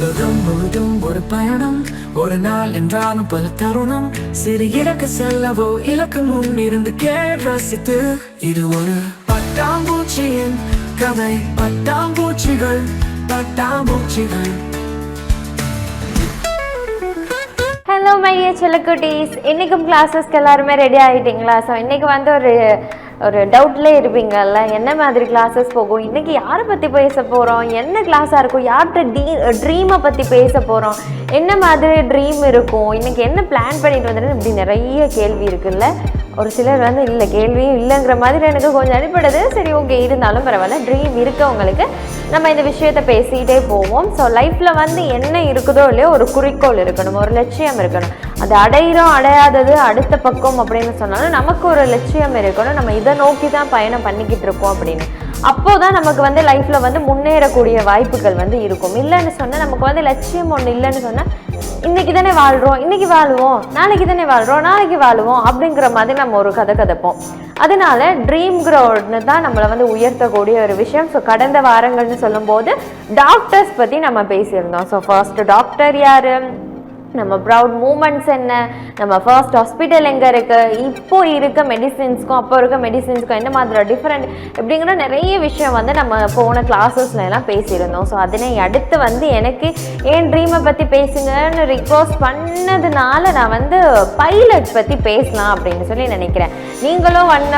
உலகம் முழுதும் ஒரு பயணம். ஒரு நாள் என்றாலும் பல தருணம். சிறு இலக்கு செல்லவோ இலக்கு முன் இருந்து கேள் ரசித்து. இது ஒரு பட்டாம்பூச்சியின் கதை. பட்டாம்பூச்சிகள் பட்டாம்பூச்சிகள். ஹலோ மைய செல்லக்குட்டீஸ் இன்றைக்கும் கிளாஸஸ்க்கு எல்லாருமே ரெடி ஆகிட்டீங்களா ஸோ இன்றைக்கி வந்து ஒரு ஒரு டவுட்லேயே இருப்பீங்கல்ல என்ன மாதிரி கிளாஸஸ் போகும்? இன்றைக்கி யாரை பற்றி பேச போகிறோம் என்ன கிளாஸாக இருக்கும்? யார்கிட்ட டீ ட்ரீமை பற்றி பேச போகிறோம் என்ன மாதிரி ட்ரீம் இருக்கும்? இன்றைக்கி என்ன பிளான் பண்ணிட்டு வந்துட்டு இப்படி நிறைய கேள்வி இருக்குல்ல? ஒரு சிலர் வந்து இல்லை கேள்வியும் இல்லைங்கிற மாதிரி எனக்கு கொஞ்சம் அடிப்படுது சரி ஓகே இருந்தாலும் பரவாயில்ல. ட்ரீம் இருக்கவங்களுக்கு நம்ம இந்த விஷயத்தை பேசிகிட்டே போவோம். ஸோ லைஃப்பில் வந்து என்ன இருக்குதோ இல்லையோ ஒரு குறிக்கோள் இருக்கணும். ஒரு லட்சியம் இருக்கணும். அது அடையிறோம் அடையாதது அடுத்த பக்கம் அப்படின்னு சொன்னாலும் நமக்கு ஒரு லட்சியம் இருக்கணும். நம்ம இதை நோக்கி தான் பயணம் பண்ணிக்கிட்டு இருக்கோம் அப்படின்னு. அப்போதான் நமக்கு வந்து லைஃப்பில் வந்து முன்னேறக்கூடிய வாய்ப்புகள் வந்து இருக்கும். இல்லைன்னு சொன்னால் நமக்கு வந்து லட்சியம் ஒன்று இல்லைன்னு சொன்னால் இன்னைக்கு தானே வாழ்கிறோம் இன்னைக்கு வாழ்வோம் நாளைக்கு தானே வாழ்கிறோம் நாளைக்கு வாழ்வோம் அப்படிங்கிற மாதிரி நம்ம ஒரு கதை கதைப்போம். அதனால ட்ரீம்ங்கிற ஒன்று தான் நம்மளை வந்து உயர்த்தக்கூடிய ஒரு விஷயம். ஸோ கடந்த வாரங்கள்னு சொல்லும்போது டாக்டர்ஸ் பற்றி நம்ம பேசியிருந்தோம். ஸோ ஃபர்ஸ்ட் டாக்டர் யார்? நம்ம ப்ரௌட் மூமெண்ட்ஸ் என்ன? நம்ம ஃபர்ஸ்ட் ஹாஸ்பிட்டல் எங்கே இருக்குது இப்போ இருக்க மெடிசின்ஸ்க்கும் அப்போ இருக்க மெடிசின்ஸ்க்கும் என்ன மாதிரி டிஃப்ரெண்ட் இப்படிங்கிற நிறைய விஷயம் வந்து நம்ம போன கிளாஸஸ்ல எல்லாம் பேசியிருந்தோம். ஸோ அதனை அடுத்து வந்து எனக்கு ஏன் ட்ரீமை பற்றி பேசுங்கன்னு ரிக்வஸ்ட் பண்ணதுனால நான் வந்து பைலட் பற்றி பேசலாம் அப்படின்னு சொல்லி நினைக்கிறேன். நீங்களும் ஒன்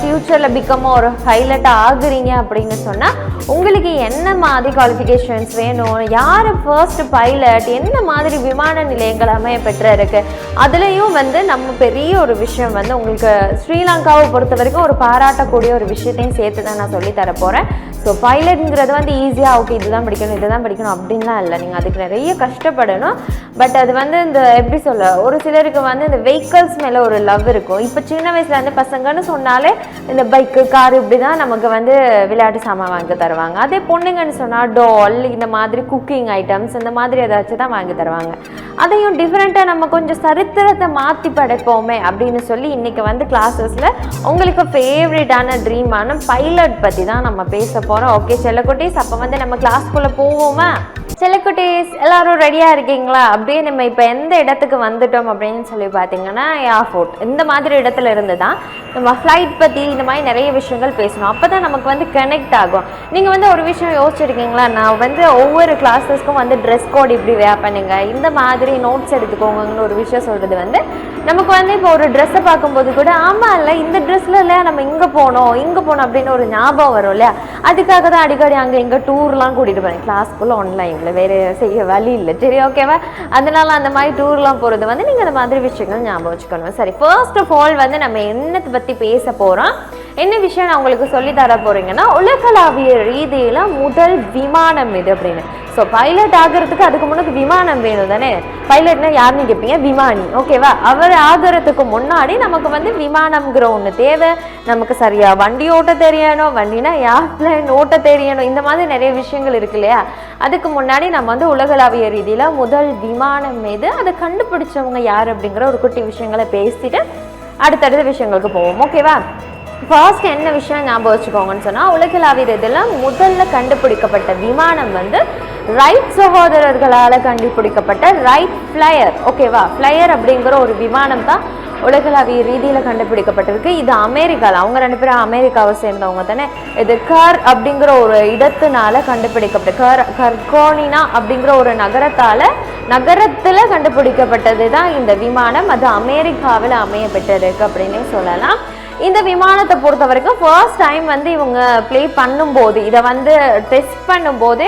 ஃப்யூச்சரில் பிக்கமாக ஒரு பைலட் ஆகுறீங்க அப்படின்னு சொன்னால் உங்களுக்கு என்ன மாதிரி குவாலிஃபிகேஷன்ஸ் வேணும்? யார் ஃபர்ஸ்ட் பைலட் என்ன மாதிரி விமான நிலையங்கள் அமைய பெற்று இருக்கு அதுலேயும் வந்து நம்ம பெரிய ஒரு விஷயம் வந்து உங்களுக்கு ஸ்ரீலங்காவை பொறுத்த வரைக்கும் ஒரு பாராட்டக்கூடிய ஒரு விஷயத்தையும் சேர்த்து தான் நான் சொல்லி தர போகிறேன் ஸோ பைலட்ங்கிறது வந்து ஈஸியாக ஓகே இதுதான் படிக்கணும் இதுதான் படிக்கணும் அப்படின்லாம் இல்லை. நீங்கள் அதுக்கு நிறைய கஷ்டப்படணும். பட் அது வந்து இந்த எப்படி சொல்ல ஒரு சிலருக்கு வந்து இந்த வெஹிக்கல்ஸ் மேலே ஒரு லவ் இருக்கும். இப்போ சின்ன வயசில் வந்து பசங்கன்னு சொன்னாலே இந்த பைக்கு கார் இப்படி தான் நமக்கு வந்து விளையாட்டு சாமான் வாங்கி தருவாங்க. அதே பொண்ணுங்கன்னு சொன்னால் டால் இந்த மாதிரி குக்கிங் ஐட்டம்ஸ் இந்த மாதிரி ஏதாச்சும் தான் வாங்கி தருவாங்க. அதையும் டிஃப்ரெண்ட்டாக நம்ம கொஞ்சம் சரித்திரத்தை மாற்றி படைப்போமே அப்படின்னு சொல்லி இன்றைக்கி வந்து கிளாஸஸில் உங்களுக்கு ஃபேவரட்டான ட்ரீமான பைலட் பற்றி தான் நம்ம பேச போகிறோம் ஓகே செல்லக்குட்டீஸ் அப்போ வந்து நம்ம கிளாஸ்க்குள்ளே போவோமா? செல்லக்குட்டீஸ் எல்லாரும் ரெடியாக இருக்கீங்களா? அப்படியே நம்ம இப்போ எந்த இடத்துக்கு வந்துட்டோம் அப்படின்னு சொல்லி பார்த்தீங்கன்னா ஏர்போர்ட் இந்த மாதிரி இடத்துல இருந்து தான் நம்ம ஃப்ளைட் பற்றி இந்த மாதிரி நிறைய விஷயங்கள் பேசணும். அப்போ தான் நமக்கு வந்து கனெக்ட் ஆகும். நீங்கள் வந்து ஒரு விஷயம் யோசிச்சிருக்கீங்களா? நான் வந்து ஒவ்வொரு கிளாஸஸ்க்கும் வந்து ட்ரெஸ் கோட் இப்படி வேர் பண்ணுங்க. இந்த மாதிரி நோட்ஸ் எடுத்துக்கோங்கன்னு ஒரு விஷயம் சொல்கிறது வந்து நமக்கு வந்து இப்போ ஒரு ட்ரெஸ்ஸை பார்க்கும்போது கூட ஆமாம் இல்லை இந்த ட்ரெஸ்ல இல்லை நம்ம இங்கே போனோம் இங்கே போனோம் அப்படின்னு ஒரு ஞாபகம் வரும் இல்லையா? அதுக்காக தான் அடிக்கடி அங்கே இங்கே டூர்லாம் கூட்டிகிட்டு போகிறேன் கிளாஸ்க்குள்ளே ஆன்லைனில் வேறு செய்ய வழி இல்லை. சரி ஓகேவா அதனால அந்த மாதிரி டூர்லாம் போகிறது வந்து நீங்கள் இந்த மாதிரி விஷயங்கள் ஞாபகம் வச்சுக்கணும். சரி ஃபர்ஸ்ட் ஆஃப் ஆல் வந்து நம்ம என்னத்தை பற்றி பேச போகிறோம் என்ன விஷயம் நான் உங்களுக்கு சொல்லி தர போறீங்கன்னா உலகளாவிய ரீதியில் முதல் விமானம் இது அப்படின்னு. ஸோ பைலட் ஆகிறதுக்கு அதுக்கு முன்னாடி விமானம் வேணும் தானே? பைலட்னா யாருன்னு கேட்பீங்க விமானி. ஓகேவா அவர் ஆகிறதுக்கு முன்னாடி நமக்கு வந்து விமானம்ங்கிற ஒன்று தேவை. நமக்கு சரியாக வண்டி ஓட்ட தெரியணும். வண்டினா ஏர்ப்ளைன் ஓட்ட தெரியணும்? இந்த மாதிரி நிறைய விஷயங்கள் இருக்கு இல்லையா? அதுக்கு முன்னாடி நம்ம வந்து உலகளாவிய ரீதியில் முதல் விமானம் மீது அதை கண்டுபிடிச்சவங்க யார் அப்படிங்கிற ஒரு குட்டி விஷயங்களை பேசிட்டு அடுத்தடுத்த விஷயங்களுக்கு போவோம். ஓகேவா ஃபர்ஸ்ட் என்ன விஷயம் ஞாபகம் வச்சுக்கோங்கன்னு சொன்னால் உலகளாவிய இதில் முதல்ல கண்டுபிடிக்கப்பட்ட விமானம் வந்து ரைட் சகோதரர்களால் கண்டுபிடிக்கப்பட்ட ரைட் ஃப்ளையர் ஓகேவா ஃப்ளையர் அப்படிங்கிற ஒரு விமானம் தான் உலகளாவிய ரீதியில் கண்டுபிடிக்கப்பட்டிருக்கு. இது அமெரிக்காவில் அவங்க ரெண்டு பேரும் அமெரிக்காவை சேர்ந்தவங்க தானே? இது கர் அப்படிங்கிற ஒரு இடத்தினால கண்டுபிடிக்கப்பட்ட கர் கர்கோனினா அப்படிங்கிற ஒரு நகரத்தால் நகரத்தில் கண்டுபிடிக்கப்பட்டது தான் இந்த விமானம். அது அமெரிக்காவில் அமையப்பட்டிருக்கு அப்படின்னே சொல்லலாம். இந்த விமானத்தை பொறுத்த வரைக்கும் ஃபர்ஸ்ட் டைம் வந்து இவங்க ப்ளே பண்ணும்போது இதை வந்து டெஸ்ட் பண்ணும்போது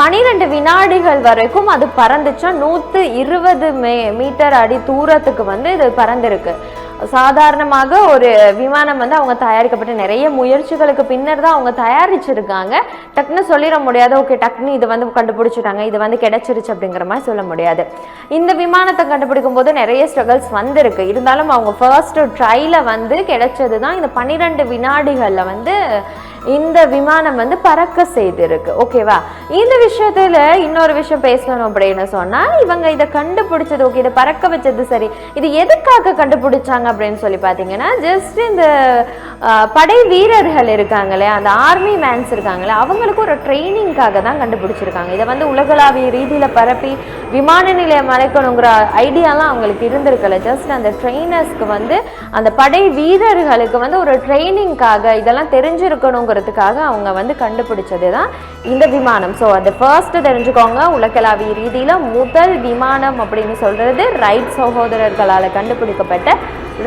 பனிரெண்டு வினாடிகள் வரைக்கும் அது பறந்துச்சா? நூற்று இருபது மே மீட்டர் அடி தூரத்துக்கு வந்து இது பறந்துருக்கு. சாதாரணமாக ஒரு விமானம் வந்து அவங்க தயாரிக்கப்பட்ட நிறைய முயற்சிகளுக்கு பின்னர் தான் அவங்க தயாரிச்சிருக்காங்க. டக்குன்னு சொல்லிட முடியாது. ஓகே டக்குன்னு இது வந்து கண்டுபிடிச்சிட்டாங்க. இது வந்து கிடைச்சிருச்சு அப்படிங்கிற மாதிரி சொல்ல முடியாது. இந்த விமானத்தை கண்டுபிடிக்கும் போது நிறைய ஸ்ட்ரகிள்ஸ் வந்திருக்கு. இருந்தாலும் அவங்க ஃபர்ஸ்ட் ட்ரையில் வந்து கிடைச்சது தான் இந்த பன்னிரெண்டு வினாடிகளில் வந்து இந்த விமானம் வந்து பறக்க செய்திருக்கு. ஓகேவா இந்த விஷயத்துல இன்னொரு விஷயம் பேசணும் அப்படின்னு சொன்னா இவங்க இதை கண்டுபிடிச்சது ஓகே இதை பறக்க வச்சது சரி. இது எதுக்காக கண்டுபிடிச்சாங்க அப்படின்னு சொல்லி பார்த்தீங்கன்னா ஜஸ்ட் இந்த படை வீரர்கள் இருக்காங்களே அந்த ஆர்மி மேன்ஸ் இருக்காங்களே அவங்களுக்கு ஒரு ட்ரைனிங்காக தான் கண்டுபிடிச்சிருக்காங்க. இதை வந்து உலகளாவிய ரீதியில் பரப்பி விமான நிலையம் அழைக்கணுங்கிற ஐடியாலாம் அவங்களுக்கு இருந்திருக்கல ஜஸ்ட் அந்த ட்ரெயினர்ஸ்க்கு வந்து அந்த படை வீரர்களுக்கு வந்து ஒரு ட்ரைனிங்காக இதெல்லாம் போகிறதுக்காக அவங்க வந்து கண்டுபிடிச்சது தான் இந்த விமானம். ஸோ அது ஃபர்ஸ்ட் தெரிஞ்சுக்கோங்க. உலகளாவிய ரீதியில் முதல் விமானம் அப்படின்னு சொல்றது ரைட் சகோதரர்களால் கண்டுபிடிக்கப்பட்ட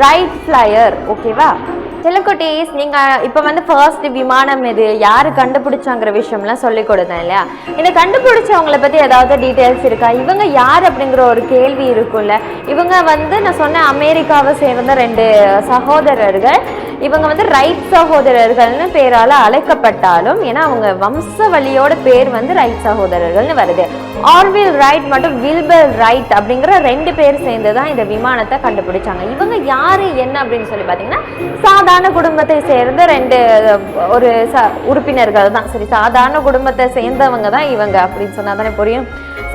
ரைட் ஃப்ளையர் ஓகேவா செல்லக்குட்டீஸ் நீங்கள் இப்போ வந்து ஃபர்ஸ்ட் விமானம் இது யார் கண்டுபிடிச்சாங்கிற விஷயம்லாம் சொல்லி கொடுத்தேன் இல்லையா? இந்த கண்டுபிடிச்சவங்களை பற்றி ஏதாவது டீட்டெயில்ஸ் இருக்கா? இவங்க யார் அப்படிங்கிற ஒரு கேள்வி இருக்கும்ல. இவங்க வந்து நான் சொன்ன அமெரிக்காவை சேர்ந்த ரெண்டு சகோதரர்கள். இவங்க வந்து ரைட் சகோதரர்கள்னு பேரால் அழைக்கப்பட்டாலும் ஏன்னா அவங்க வம்ச வழியோட பேர் வந்து ரைட் சகோதரர்கள்னு வருது. ஆர்வில் ரைட் மற்றும் வில்பர் ரைட் அப்படிங்கிற ரெண்டு பேர் சேர்ந்து தான் இந்த விமானத்தை கண்டுபிடிச்சாங்க. இவங்க யார் என்ன அப்படின்னு சொல்லி பார்த்தீங்கன்னா சாதாரண குடும்பத்தை சேர்ந்த ரெண்டு ஒரு ச உறுப்பினர்கள் தான். சரி சாதாரண குடும்பத்தை சேர்ந்தவங்க தான் இவங்க அப்படின்னு சொன்னா தானே புரியும்?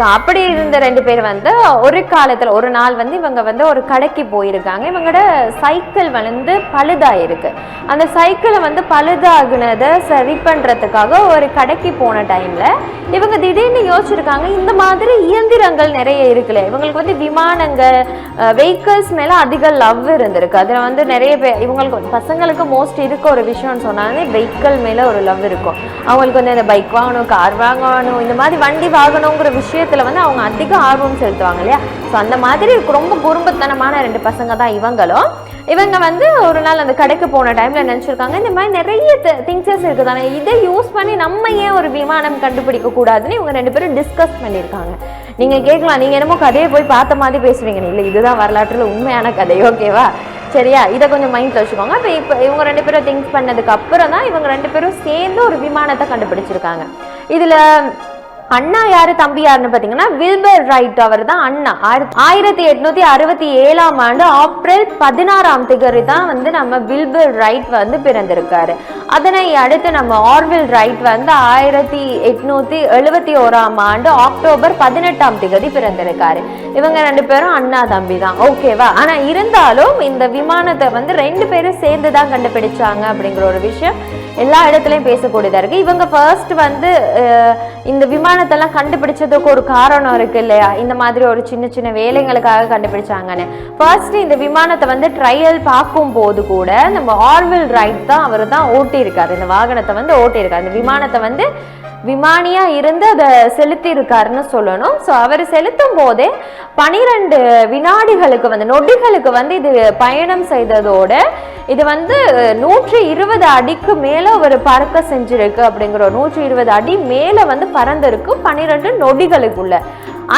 ஸோ அப்படி இருந்த ரெண்டு பேர் வந்து ஒரு காலத்தில் ஒரு நாள் வந்து இவங்க வந்து ஒரு கடைக்கு போயிருக்காங்க. இவங்களோட சைக்கிள் வந்து பழுதாயிருக்கு. அந்த சைக்கிளை வந்து பழுதாகுனதை சரி பண்ணுறதுக்காக ஒரு கடைக்கு போன டைமில் இவங்க திடீர்னு யோசிச்சிருக்காங்க இந்த மாதிரி இயந்திரங்கள் நிறைய இருக்குல்ல. இவங்களுக்கு வந்து விமானங்கள் வெஹிக்கிள்ஸ் மேலே அதிக லவ் இருந்திருக்கு. அதில் வந்து நிறைய பேர் இவங்களுக்கு பசங்களுக்கு மோஸ்ட் இருக்க ஒரு விஷயம்னு சொன்னாலே வெஹிக்கிள் மேலே ஒரு லவ் இருக்கும். அவங்களுக்கு வந்து இந்த பைக் வாங்கணும் கார் வாங்கணும் இந்த மாதிரி வண்டி வாங்கணுங்கிற விஷயத்தில் வந்து அவங்க அதிக ஆர்வம் செலுத்துவாங்க இல்லையா? ஸோ அந்த மாதிரி ரொம்ப குறும்புத்தனமான ரெண்டு பசங்க தான் இவங்களும். இவங்க வந்து ஒரு நாள் அந்த கடைக்கு போன டைம்ல நினச்சிருக்காங்க இந்த மாதிரி நிறைய திங்ஸஸ் இருக்குது தானே இதை யூஸ் பண்ணி நம்ம ஏன் ஒரு விமானம் கண்டுபிடிக்க கூடாதுன்னு இவங்க ரெண்டு பேரும் டிஸ்கஸ் பண்ணியிருக்காங்க. நீங்க கேட்கலாம் நீங்க என்னமோ கதையை போய் பார்த்த மாதிரி பேசுவீங்க இல்லை இதுதான் வரலாற்றில் உண்மையான கதை ஓகேவா? சரியா? இதை கொஞ்சம் மைண்டில் வச்சுக்கோங்க. இப்போ இப்போ இவங்க ரெண்டு பேரும் திங்க் பண்ணதுக்கு அப்புறம் தான் இவங்க ரெண்டு பேரும் சேர்ந்து ஒரு விமானத்தை கண்டுபிடிச்சிருக்காங்க. இதில் அண்ணா யாரு தம்பி யாருன்னு பார்த்தீங்கன்னா வில்பர் ரைட் அவர் தான் அண்ணா. ஆயிரத்தி- ஆயிரத்தி எட்நூத்தி அறுபத்தி ஏழாம் ஆண்டு ஏப்ரல் பதினாறாம் திகதி தான் வந்து நம்ம வில்பர் ரைட் வந்து பிறந்திருக்காரு. அதனை அடுத்து நம்ம ஆர்வில் ரைட் வந்து ஆயிரத்தி எட்நூத்தி எழுபத்தி ஓராம் ஆண்டு அக்டோபர் பதினெட்டாம் திகதி பிறந்திருக்காரு. இவங்க ரெண்டு பேரும் அண்ணா தம்பி தான். ஓகேவா ஆனா இருந்தாலும் இந்த விமானத்தை வந்து ரெண்டு பேரும் சேர்ந்து தான் கண்டுபிடிச்சாங்க அப்படிங்கிற ஒரு விஷயம் எல்லா இடத்துலயும் பேசக்கூடியதா இருக்கு. இவங்க ஃபர்ஸ்ட் வந்து இந்த விமான விஞ்ஞானத்தெல்லாம் கண்டுபிடிச்சதுக்கு ஒரு காரணம் இருக்கு இல்லையா? இந்த மாதிரி ஒரு சின்ன சின்ன வேலைங்களுக்காக கண்டுபிடிச்சாங்கன்னு. ஃபர்ஸ்ட் இந்த விமானத்தை வந்து ட்ரையல் பார்க்கும் போது கூட நம்ம ஆர்வில் ரைட் தான் அவர் தான் ஓட்டியிருக்காரு. இந்த வாகனத்தை வந்து ஓட்டியிருக்காரு. இந்த விமானத்தை வந்து விமானியா இருந்து அதை செலுத்தியிருக்காருன்னு சொல்லணும். ஸோ அவர் செலுத்தும் போதே பனிரெண்டு வினாடிகளுக்கு வந்து நொடிகளுக்கு வந்து இது பயணம் செய்ததோட இது வந்து நூற்றி இருபது அடிக்கு மேலே ஒரு பறக்க செஞ்சிருக்கு அப்படிங்கிற நூற்றி இருபது அடி மேலே வந்து பறந்திருக்கு பன்னிரெண்டு நொடிகளுக்குள்ள.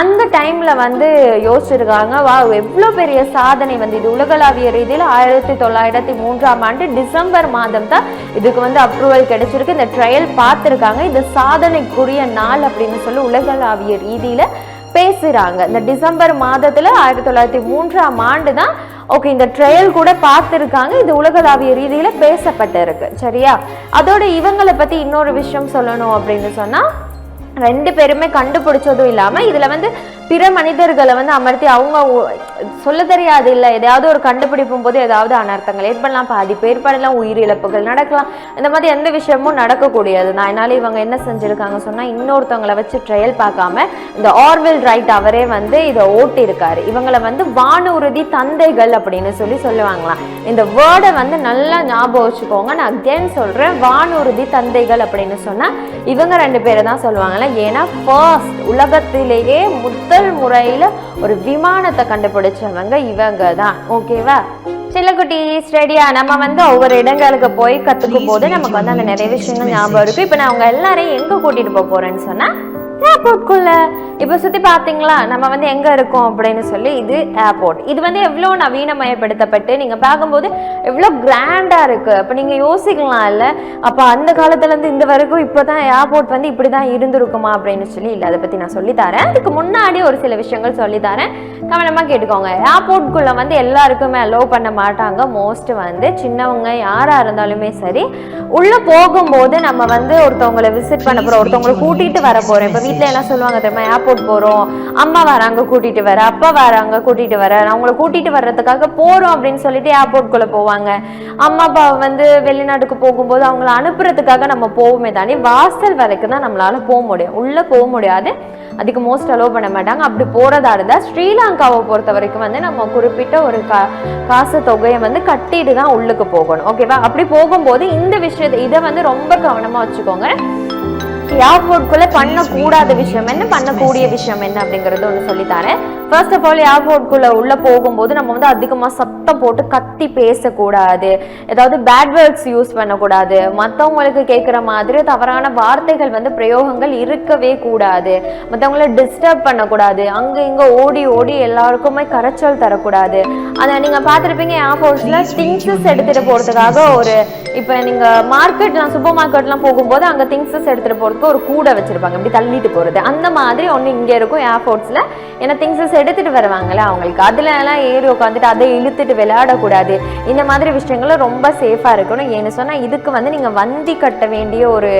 அந்த டைமில் வந்து யோசிச்சிருக்காங்க வா எவ்வளோ பெரிய சாதனை வந்து இது உலகளாவிய ரீதியில் ஆயிரத்தி தொள்ளாயிரத்தி மூன்றாம் ஆண்டு டிசம்பர் மாதம் தான் இதுக்கு வந்து அப்ரூவல் கிடைச்சிருக்கு. இந்த ட்ரையல் பார்த்துருக்காங்க. இது சாதனைக்குரிய நாள் அப்படின்னு சொல்லி உலகளாவிய ரீதியில் பேசுகிறாங்க இந்த டிசம்பர் மாதத்தில் ஆயிரத்தி தொள்ளாயிரத்தி மூன்றாம் ஆண்டு தான் ஓகே இந்த ட்ரையல் கூட பார்த்துருக்காங்க. இது உலகளாவிய ரீதியில் பேசப்பட்டிருக்கு. சரியா? அதோட இவங்களை பற்றி இன்னொரு விஷயம் சொல்லணும் அப்படின்னு சொன்னால் ரெண்டு பேருமே கண்டுபிடிச்சதும் இல்லாம இதுல வந்து பிற மனிதர்களை வந்து அமர்த்தி அவங்க உ- சொல்ல தெரியாது இல்லை. எதையாவது ஒரு கண்டுபிடிப்பும் போது ஏதாவது அனர்த்தங்கள் ஏற்படலாம். பாதி பேர் படலாம் உயிரிழப்புகள் நடக்கலாம். இந்த மாதிரி எந்த விஷயமும் நடக்கக்கூடியது தான். அதனால இவங்க என்ன செஞ்சுருக்காங்க சொன்னால் இன்னொருத்தவங்களை வச்சு ட்ரையல் பார்க்காம இந்த ஆர்வில் ரைட் அவரே வந்து இதை ஓட்டி இருக்காரு இவங்களை வந்து வானூர்தி தந்தைகள் அப்படின்னு சொல்லி சொல்லுவாங்களாம். இந்த வேர்டை வந்து நல்லா ஞாபகம் வச்சுக்கோங்க. நான் அகேன் சொல்கிறேன் வானூர்தி தந்தைகள் அப்படின்னு சொன்னால் இவங்க ரெண்டு பேரை தான் சொல்லுவாங்கல்ல ஏன்னா ஃபர்ஸ்ட் உலகத்திலேயே முதல் முறையில ஒரு விமானத்தை கண்டுபிடிச்சவங்க இவங்க தான் ஓகேவா குட்டீஸ் ரெடியா நம்ம வந்து ஒவ்வொரு இடங்களுக்கு போய் கற்றுக்கும் போது நமக்கு வந்து அந்த நிறைய விஷயங்கள் ஞாபகம் இருக்கு. இப்போ நான் அவங்க எல்லாரையும் எங்க கூட்டிட்டு போக போறேன்னு சொன்னா ஏர்போர்ட்குள்ள இப்போ சுத்தி பாத்தீங்களா? நம்ம வந்து எங்க இருக்கோம் அப்படின்னு சொல்லி இது ஏர்போர்ட் இது வந்து எவ்வளோ நவீனமயப்படுத்தப்பட்டு நீங்க பார்க்கும்போது எவ்வளோ கிராண்டா இருக்கு. அப்ப நீங்க யோசிக்கலாம் இல்ல? அப்ப அந்த காலத்துல இருந்து இந்த வரைக்கும் இப்போதான் ஏர்போர்ட் வந்து இப்படிதான் இருந்திருக்குமா அப்படின்னு சொல்லி இல்ல அதை பத்தி நான் சொல்லித்தரேன் அதுக்கு முன்னாடி ஒரு சில விஷயங்கள் சொல்லித்தரேன் கவனமா கேட்டுக்கோங்க. ஏர்போர்ட்குள்ள வந்து எல்லாருக்குமே அலோவ் பண்ண மாட்டாங்க. மோஸ்ட் வந்து சின்னவங்க யாரா இருந்தாலுமே சரி உள்ள போகும்போது நம்ம வந்து ஒருத்தவங்களை விசிட் பண்ண போறோம் ஒருத்தவங்களை கூட்டிட்டு வர போறோம். இப்ப வீட்டில் எல்லாம் சொல்லுவாங்க தெரியுமா ஏர்போர்ட் போறோம். அம்மா வராங்க கூட்டிட்டு வர அப்பா வராங்க கூட்டிட்டு வர. நான் உங்களை கூட்டிட்டு வர்றதுக்காக போறோம் அப்படின்னு சொல்லிட்டு ஏர்போர்ட்குள்ள போவாங்க. அம்மா அப்பா வந்து வெளிநாட்டுக்கு போகும்போது அவங்கள அனுப்புறதுக்காக நம்ம போவோமே தாண்டி வாசல் வரைக்கும் தான் நம்மளால போக முடியும். உள்ள போக முடியாது. அதுக்கு மோஸ்ட் அலோவ் பண்ண மாட்டாங்க. அப்படி போகிறதா இருந்தால் ஸ்ரீலங்காவை பொறுத்த வரைக்கும் வந்து நம்ம குறிப்பிட்ட ஒரு கா காசு தொகையை வந்து கட்டிட்டு தான் உள்ளுக்கு போகணும். ஓகேவா அப்படி போகும்போது இந்த விஷயத்தை இதை வந்து ரொம்ப கவனமா வச்சுக்கோங்க. ஏர்போர்ட்குள்ள பண்ணக்கூடாத விஷயம் என்ன? பண்ணக்கூடிய விஷயம் என்ன அப்படிங்கறது ஒன்று சொல்லித்தரேன் ஃபர்ஸ்ட் ஆஃப் ஆல் ஏர்போர்ட்குள்ள உள்ள போகும்போது நம்ம வந்து அதிகமா சத்தம் போட்டு கத்தி பேசக்கூடாது. ஏதாவது பேட் வேர்ட்ஸ் யூஸ் பண்ணக்கூடாது. மற்றவங்களுக்கு கேட்குற மாதிரி தவறான வார்த்தைகள் வந்து பிரயோகங்கள் இருக்கவே கூடாது. மற்றவங்கள டிஸ்டர்ப் பண்ணக்கூடாது. அங்க இங்க ஓடி ஓடி எல்லாருக்குமே கரைச்சல் தரக்கூடாது. அதை நீங்க பார்த்துருப்பீங்க ஏர்போர்ட்ஸ்ல திங்ஸஸ் எடுத்துட்டு போறதுக்காக ஒரு இப்போ நீங்க மார்க்கெட்லாம் சூப்பர் மார்க்கெட்லாம் போகும்போது அங்க திங்ஸஸ் எடுத்துட்டு போறதுக்கு ஒரு கூடை வச்சிருப்பாங்க. இப்படி தள்ளிட்டு போறது. அந்த மாதிரி ஒன்று இங்க இருக்கும் ஏர்போர்ட்ஸ்ல ஏன்னா திங்ஸஸ் எடுத்துட்டு வருவாங்கல்ல அவங்களுக்கு. அதுல எல்லாம் ஏறி உட்காந்துட்டு அதை இழுத்துட்டு விளையாடக்கூடாது. இந்த மாதிரி விஷயங்களும் ரொம்ப சேஃபா இருக்கணும். ஏன்னு சொன்னா இதுக்கு வந்து நீங்க வண்டி கட்ட வேண்டிய ஒரு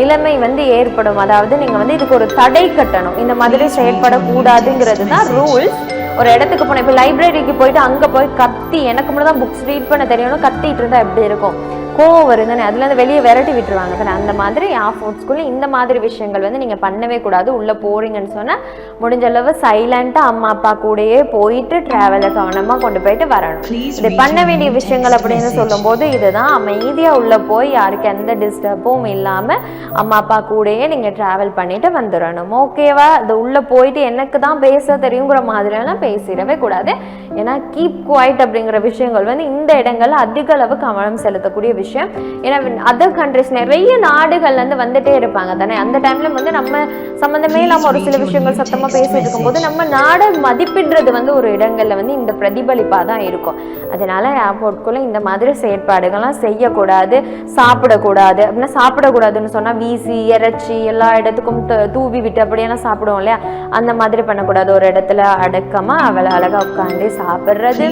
நிலைமை வந்து ஏற்படும். அதாவது நீங்க வந்து இதுக்கு ஒரு தடை கட்டணும். இந்த மாதிரி செயல்படக்கூடாதுங்கிறது தான் ரூல்ஸ் ஒரு இடத்துக்கு போனேன். இப்போ லைப்ரரிக்கு போயிட்டு அங்கே போய் கத்தி எனக்கு மட்டும் தான் புக்ஸ் ரீட் பண்ண தெரியணும் கத்திட்டு இருந்தா எப்படி இருக்கும்? கோவம் வருதுன்னு அதுலேருந்து வெளியே விரட்டி விட்டுருவாங்க. தானே அந்த மாதிரி ஆஃபோர்ட்ஸ்குள்ளே இந்த மாதிரி விஷயங்கள் வந்து நீங்கள் பண்ணவே கூடாது. உள்ளே போறீங்கன்னு சொன்னால் முடிஞ்ச அளவு சைலண்ட்டாக அம்மா அப்பா கூடயே போயிட்டு ட்ராவலை கவனமாக கொண்டு போயிட்டு வரணும். இது பண்ண வேண்டிய விஷயங்கள் அப்படின்னு சொல்லும்போது இதுதான் அமைதியாக உள்ளே போய் யாருக்கு எந்த டிஸ்டர்பும் இல்லாமல் அம்மா அப்பா கூடயே நீங்கள் ட்ராவல் பண்ணிட்டு வந்துடணும் ஓகேவா இது உள்ளே போயிட்டு எனக்கு தான் பேச தெரியுங்கிற மாதிரியெல்லாம் பேசிடவே கூடாது. ஏன்னா கீப் குவைட் அப்படிங்கிற விஷயங்கள் வந்து இந்த இடங்கள்ல அதிக அளவு கவனம் செலுத்தக்கூடிய விஷயம். ஏன்னா அதர் கண்ட்ரிஸ் நிறைய நாடுகள்ல இருந்து வந்துட்டே இருப்பாங்க. தானே அந்த டைம்ல வந்து நம்ம சம்மந்தமே இல்லாம ஒரு சில விஷயங்கள் சத்தமா பேசிட்டு இருக்கும்போது நம்ம நாடை மதிப்பிடுறது வந்து ஒரு இடங்கள்ல வந்து இந்த பிரதிபலிப்பா தான் இருக்கும். அதனால ஏர்போர்ட்குள்ள இந்த மாதிரி செயற்பாடுகள்லாம் செய்யக்கூடாது சாப்பிடக்கூடாது. அப்படின்னா சாப்பிடக்கூடாதுன்னு சொன்னா வீசி இறைச்சி எல்லா இடத்துக்கும் தூவி விட்டு அப்படியெல்லாம் சாப்பிடுவோம் இல்லையா? அந்த மாதிரி பண்ணக்கூடாது. ஒரு இடத்துல அடக்கமா அவளை அழகா உட்காந்து சாப்பிடுறது.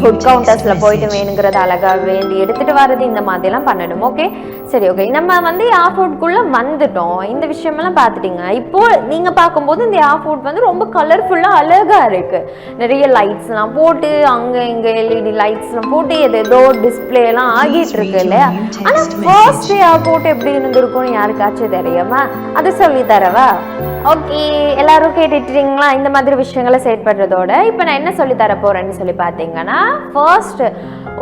ஃபுட் கவுண்டர்ஸ்ல போயிட்டு வேணுங்கிறத அழகா வேண்டி எடுத்துட்டு வர்றது. இந்த மாதிரிலாம் பண்ணணும் ஓகே சரி ஓகே நம்ம வந்து ஏர்போர்ட்குள்ள வந்துட்டோம். இந்த விஷயமெல்லாம் பார்த்துட்டீங்க இப்போ நீங்க பார்க்கும்போது இந்த ஏர்போர்ட் வந்து ரொம்ப கலர்ஃபுல்லா அழகா இருக்கு. நிறைய லைட்ஸ்லாம் போட்டு அங்க இங்க எல்இடி லைட்ஸ்லாம் போட்டு எது ஏதோ டிஸ்பிளேலாம் ஆகிட்டு இருக்கு இல்லையா? ஆனா ஃபர்ஸ்ட் ஏர்போர்ட் எப்படி இருந்திருக்கும்னு யாருக்காச்சும் தெரியுமா? அதை சொல்லி தரவா? ஓகே எல்லாரும் கேட்டுட்டுறீங்களா இந்த மாதிரி விஷயங்களை செயற்படுறதோட இப்போ நான் என்ன சொல்லி தர போறேன்னு சொல்லி பார்த்தீங்கன்னா ஃபர்ஸ்ட்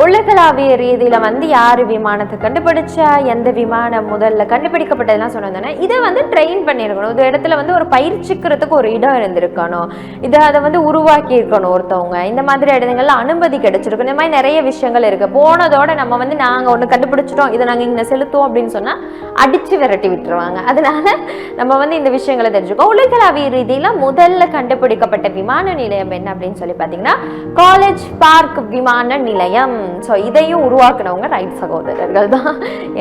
உலகளாவிய ரீதியில் வந்து யார் விமானத்தை கண்டுபிடிச்சா எந்த விமானம் முதல்ல கண்டுபிடிக்கப்பட்டதெல்லாம் சொன்னதுன்னா இதை வந்து ட்ரெயின் பண்ணியிருக்கணும். இந்த இடத்துல வந்து ஒரு பயிற்சிக்கிறதுக்கு ஒரு இடம் இருந்திருக்கணும். இதை அதை வந்து உருவாக்கி இருக்கணும் ஒருத்தவங்க. இந்த மாதிரி இடங்கள்ல அனுமதி கிடைச்சிருக்கும். இந்த மாதிரி நிறைய விஷயங்கள் இருக்குது போனதோட நம்ம வந்து நாங்கள் ஒன்று கண்டுபிடிச்சிட்டோம். இதை நாங்கள் இங்கே செலுத்துவோம் அப்படின்னு சொன்னால் அடித்து விரட்டி விட்டுருவாங்க. அதனால நம்ம வந்து இந்த விஷயங்களை தெரிஞ்சுக்கோம் உலகளாவிய ரீதியில் முதல்ல கண்டுபிடிக்கப்பட்ட விமான நிலையம் என்ன அப்படின்னு சொல்லி பார்த்தீங்கன்னா காலேஜ் பார்க் விமான நிலையம். ஸோ இதையும் உருவாக்குனவங்க ரைட் சகோதரர்கள் தான்.